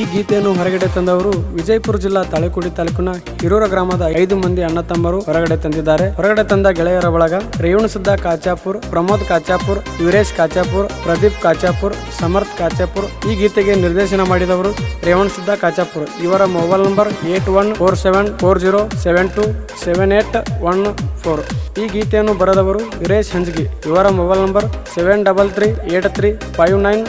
ಈ ಗೀತೆಯನ್ನು ಹೊರಗಡೆ ತಂದವರು ವಿಜಯಪುರ ಜಿಲ್ಲಾ ತಾಳೆಕುಡಿ ತಾಲೂಕಿನ ಹಿರೂರ ಗ್ರಾಮದ ಐದು ಮಂದಿ ಅಣ್ಣ ತಮ್ಮರು ಹೊರಗಡೆ ತಂದಿದ್ದಾರೆ. ಹೊರಗಡೆ ತಂದ ಗೆಳೆಯರ ಬಳಗ ರೇವಣ ಕಾಚಾಪುರ್, ಪ್ರಮೋದ್ ಕಾಚಾಪುರ್, ವೀರೇಶ್ ಕಾಚಾಪುರ್, ಪ್ರದೀಪ್ ಕಾಚಾಪುರ್, ಸಮರ್ಥ್ ಕಾಚಾಪುರ್ ಈ ಗೀತೆಗೆ ನಿರ್ದೇಶನ ಮಾಡಿದವರು ರೇವಣ ಸಿದ್ದ ಕಾಚಾಪುರ್. ಇವರ mobile number eight one four seven four zero seven two seven eight one four. ಈ ಗೀತೆಯನ್ನು ಬರೆದವರು ವೀರೇಶ್ ಹಂಜಗಿ. ಇವರ mobile number seven double three eight three five nine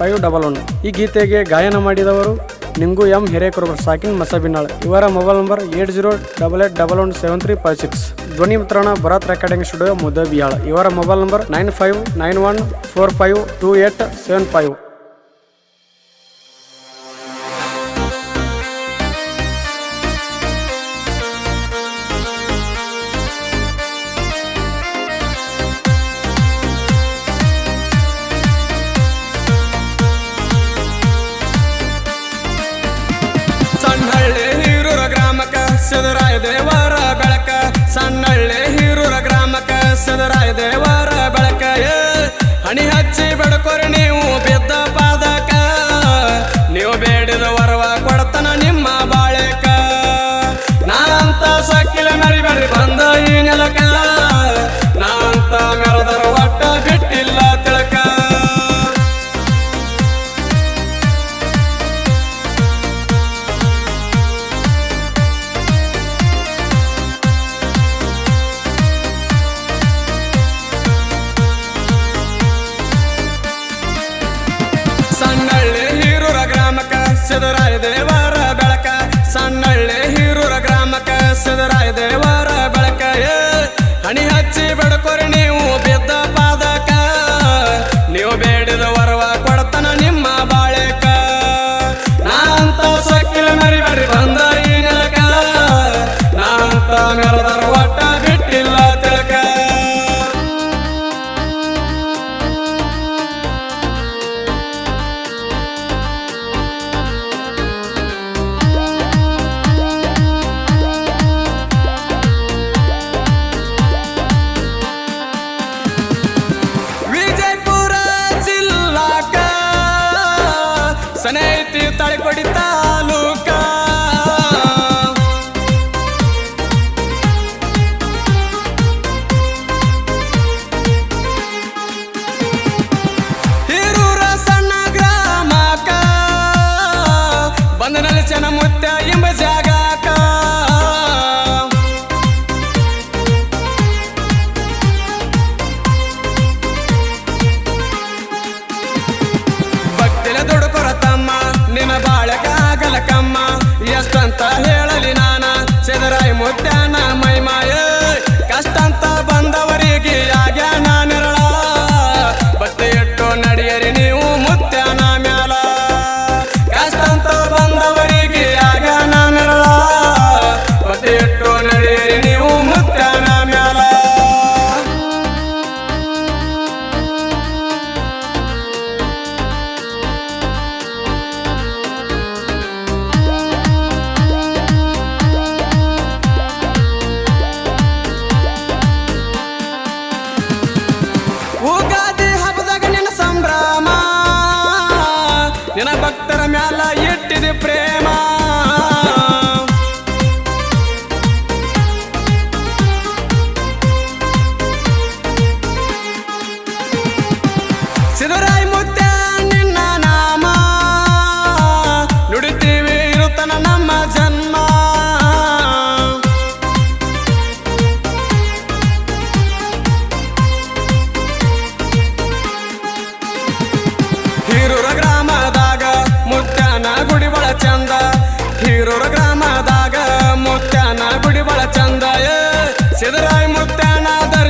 five double one. ಈ ಗೀತೆಗೆ ಗಾಯನ ಮಾಡಿದವರು ನಿಂಗು ಎಂ ಹಿರೇಕರ್ ಸಾಕಿನ್ ಮಸಬಿನಾಳ್. ಇವರ mobile number eight zero double eight double one seven three five six. ಧ್ವನಿ ಮುತ್ರಣ ಭರತ್ ರೆಕಾರ್ಡಿಂಗ್ ಸ್ಟುಡಿಯೋ ಮುದಬಿಯಾಳ್. ಇವರ mobile number nine five nine one four five two eight seven five. Sidaraya ದೇವರ ಬೆಳಕ ಸಣ್ಣಳ್ಳಿ ಹೀರೂರ ಗ್ರಾಮಕ್ಕ ಸದರಾಯ ದೇವರ ಬೆಳಕ ಹಣಿ ಹಚ್ಚಿ ಬೆಳಕೋರಿ ನೀವು.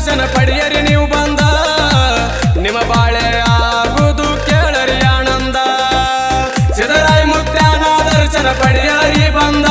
ದರ್ಶನ ಪಡೆಯರಿ ನೀವು ಬಂದ. ನಿಮ್ಮ ಬಾಳೆ ಆಗುದು ಕೇಳರಿ ಆನಂದ. ಸಿದ್ದರಾಯ ಮುತ್ಯಾನ ದರ್ಶನ ಪಡೆಯರಿ ಬಂದ.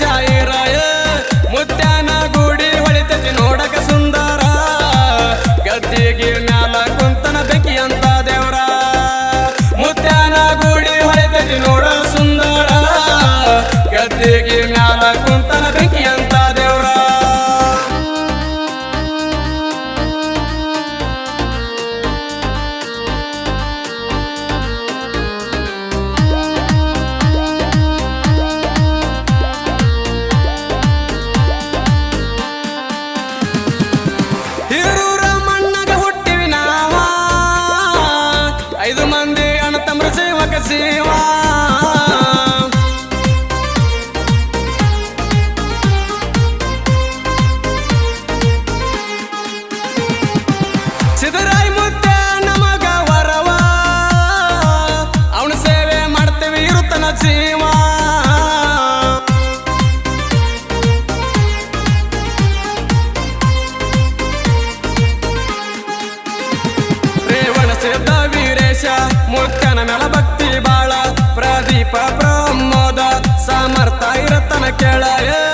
যায় রায় સેવા ಭಕ್ತಿ